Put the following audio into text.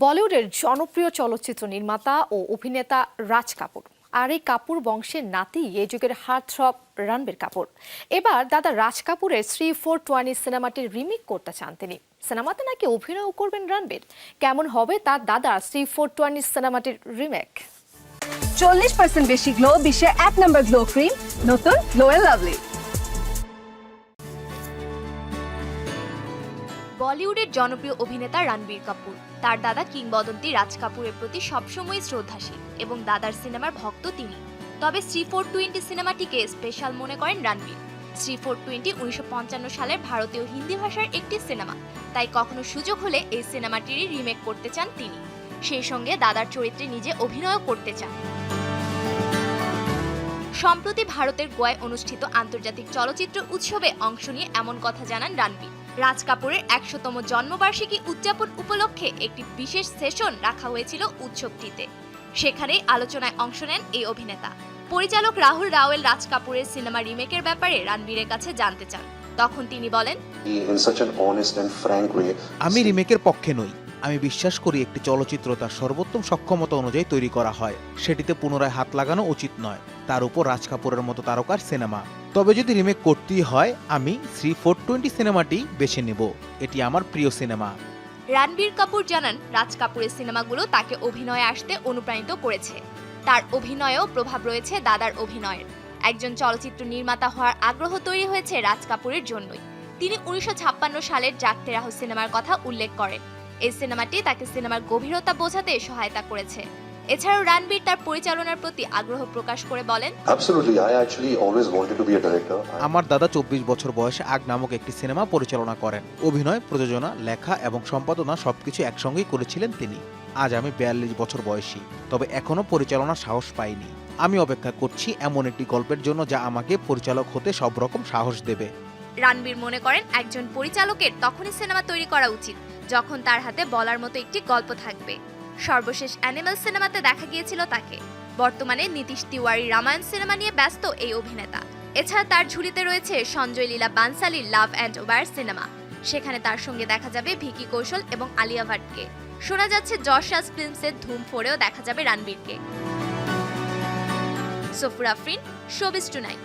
বলিউডের জনপ্রিয় চলচ্চিত্র নির্মাতা ও অভিনেতা রাজ কাপুর। আর এই কাপুর বংশের নাতি, এই যুগের হার্টথ্রব রণবীর কাপুর। এবার দাদা রাজ কাপুরের শ্রী ফোর টোয়ানি সিনেমাটির রিমেক করতে চান তিনি। সিনেমাতে নাকি অভিনয়ও করবেন রণবীর। কেমন হবে তার দাদা শ্রী ফোর টোয়ানি সিনেমাটির রিমেক? চল্লিশ পার্সেন্ট বেশি গ্লো বিশ্বের এক নম্বর গ্লো ক্রিম, নতুন গ্লো লাভলি বলিউডের জনপ্রিয় অভিনেতা রণবীর কাপুর। তার দাদা কিংবদন্তি রাজ কাপুরের প্রতি সবসময় শ্রদ্ধাশীল এবং দাদার সিনেমার ভক্ত তিনি। তবে শ্রী ফোর টোয়েন্টি সিনেমাটিকে স্পেশাল মনে করেন রণবীর। শ্রী ফোর টোয়েন্টি উনিশশো পঞ্চান্ন সালের ভারতীয় হিন্দি ভাষার একটি সিনেমা, তাই কখনো সুযোগ হলে এই সিনেমাটিরই রিমেক করতে চান তিনি। সেই সঙ্গে দাদার চরিত্রে নিজে অভিনয়ও করতে চান। সম্প্রতি ভারতের গোয়ায় অনুষ্ঠিত আন্তর্জাতিক চলচ্চিত্র উৎসবে অংশ নিয়ে এমন কথা জানান রানবীর রাজ কাপুরের একশোতম জন্মবার্ষিকী উদযাপন উপলক্ষে একটি বিশেষ সেশন রাখা হয়েছিল উৎসবটিতে। সেখানেই আলোচনায় অংশ নেন এই অভিনেতা। পরিচালক রাহুল রাওয়েল রাজ কাপুরের সিনেমা রিমেকের ব্যাপারে রানবীরের কাছে জানতে চান। তখন তিনি বলেন in such an honest and frank way. আমি রিমেকের পক্ষে নই। আমি বিশ্বাস করি একটি চলচ্চিত্র তার সর্বোত্তম সক্ষমতা অনুযায়ী তৈরি করা হয়। সেটিতে পুনরায় হাত লাগানো উচিত নয়। তার উপর রাজ কাপুরের মতো তারকার সিনেমা। তবে যদি রিমেক করতেই হয়, আমি শ্রী ফোর টোয়েন্টি সিনেমাটি বেছে নেব। এটি আমার প্রিয় সিনেমা রণবীর কাপুর জানান, রাজ কাপুরের সিনেমাগুলো তাকে অভিনয়ে আসতে অনুপ্রাণিত করেছে। তার অভিনয়েও প্রভাব রয়েছে দাদার অভিনয়ের। একজন চলচ্চিত্র নির্মাতা হওয়ার আগ্রহ তৈরি হয়েছে রাজ কাপুরের জন্যই। তিনি উনিশশো ছাপ্পান্ন সালের জাগতে রাহ সিনেমার কথা উল্লেখ করেন। এই সিনেমাটি তাকে সিনেমার গভীরতা বোঝাতে সহায়তা করেছে। এছাড়াও রানবীর তার পরিচালনার প্রতি আগ্রহ প্রকাশ করে বলেন Absolutely, I actually always wanted to be a director. আমার দাদা চব্বিশ বছর বয়সে আগ নামক একটি সিনেমা পরিচালনা করেন। অভিনয় প্রযোজনা লেখা এবং সম্পাদনা সবকিছু একসঙ্গেই করেছিলেন তিনি। আজ আমি বিয়াল্লিশ বছর বয়সী তবে এখনও পরিচালনার সাহস পাইনি। আমি অপেক্ষা করছি এমন একটি গল্পের জন্য যা আমাকে পরিচালক হতে সব রকম সাহস দেবে। রানবীর মনে করেন একজন পরিচালকের তখনই সিনেমা তৈরি করা উচিত যখন তার হাতে বলার মতো একটি গল্প থাকবে। সর্বশেষ অ্যানিমাল সিনেমাতে দেখা গিয়েছিল তাকে। বর্তমানে নীতিশ তিওয়ারি রামায়ণ সিনেমা নিয়ে ব্যস্ত এই অভিনেতা। এছাড়া তার ঝুলিতে রয়েছে সঞ্জয় লীলা বানসালির লাভ অ্যান্ড ওয়ার সিনেমা। সেখানে তার সঙ্গে দেখা যাবে ভিকি কৌশল এবং আলিয়া ভাটকে। শোনা যাচ্ছে যশ রাজ ফিল্মসের ধুম ফোরেও দেখা যাবে রণবীরকে সফুর আফরিন শোবিস টুনাইট।